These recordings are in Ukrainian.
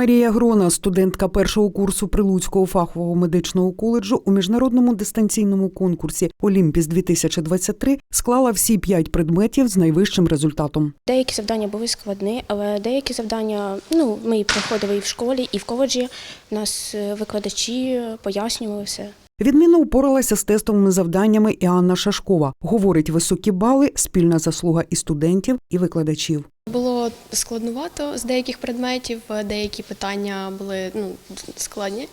Марія Грона, студентка першого курсу Прилуцького фахового медичного коледжу у міжнародному дистанційному конкурсі Олімпіс 2023 склала всі п'ять предметів з найвищим результатом. Деякі завдання були складні, але деякі завдання ну, ми і проходили і в школі, і в коледжі. Нас е, викладачі пояснювали все. Відмінно упоралася з тестовими завданнями і Анна Шашкова. Говорить, високі бали спільна заслуга і студентів, і викладачів. Було складнувато з деяких предметів, деякі питання були ну, складні,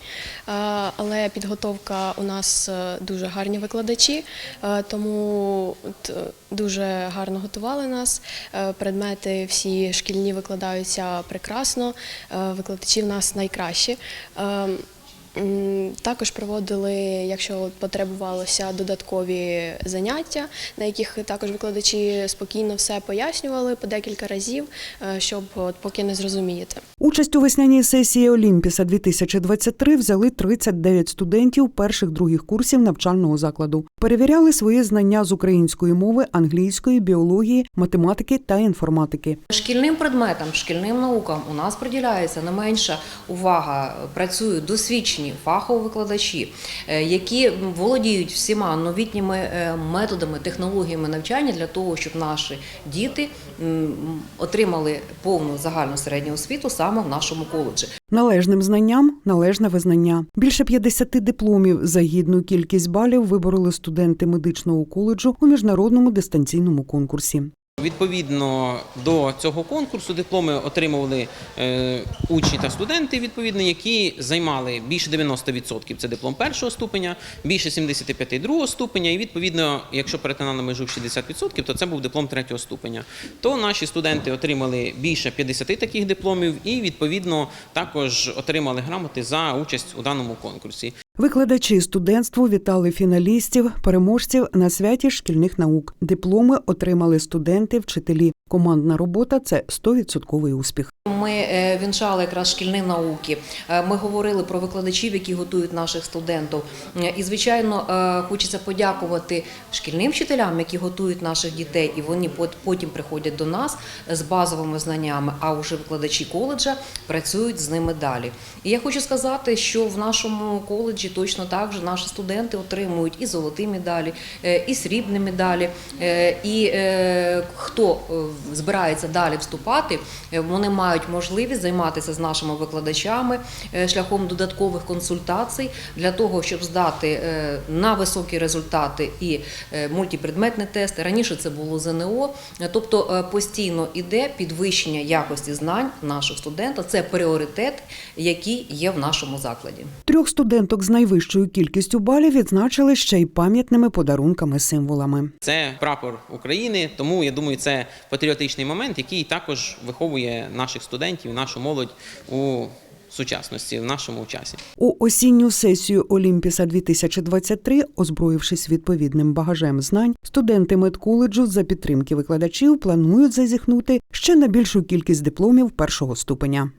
Е, але підготовка у нас е, дуже гарні викладачі, е, тому е, дуже гарно готували нас. Е, Предмети всі шкільні викладаються прекрасно, е, викладачі в нас найкращі. Також проводили, якщо потребувалося, додаткові заняття, на яких також викладачі спокійно все пояснювали по декілька разів, е, щоб поки не зрозумієте. Участь у весняній сесії Олімпіса 2023 взяли 39 студентів перших других курсів навчального закладу. Перевіряли свої знання з української мови, англійської, біології, математики та інформатики. Шкільним предметам, шкільним наукам у нас приділяється не менша увага. Працюють досвідчені фахові викладачі, е, які володіють всіма новітніми е, методами, технологіями навчання для того, щоб наші діти отримали повну загальну середню освіту саме в нашому коледжі. Належним знанням належне визнання. Більше 50 дипломів за гідну кількість балів вибороли студенти медичного коледжу у міжнародному дистанційному конкурсі. Відповідно до цього конкурсу дипломи отримували е, учні та студенти, відповідно, які займали більше 90% це диплом першого ступеня, більше 75% другого ступеня. І відповідно, якщо перетинали межу в 60%, то це був диплом третього ступеня. То наші студенти отримали більше 50 таких дипломів і відповідно також отримали грамоти за участь у даному конкурсі. Викладачі студентству вітали фіналістів, переможців на святі шкільних наук. Дипломи отримали студенти, вчителі. Командна робота це 100% успіх. Ми е, вінчали якраз шкільні науки. Е, Ми говорили про викладачів, які готують наших студентів. Е, І, звичайно, хочеться подякувати шкільним вчителям, які готують наших дітей, і вони пот- потім приходять до нас з базовими знаннями. А вже викладачі коледжа працюють з ними далі. І я хочу сказати, що в нашому коледжі точно так же наші студенти отримують і золоті медалі, і срібні медалі. І хто збирається далі вступати, е, вони мають можливість займатися з нашими викладачами е, шляхом додаткових консультацій для того, щоб здати е, на високі результати і мультипредметні тести. Раніше це було ЗНО, тобто постійно іде підвищення якості знань наших студентів. Це пріоритет, який є в нашому закладі. Трьох студенток з найвищою кількістю балів відзначили ще й пам'ятними подарунками-символами. Це прапор України, тому я думаю, це патріотичний момент, який також виховує наших студентів, нашу молодь у сучасності, в нашому часі. У осінню сесію Олімпіса 2023, озброївшись відповідним багажем знань, студенти медколеджу за підтримки викладачів планують зазіхнути ще на більшу кількість дипломів першого ступеня.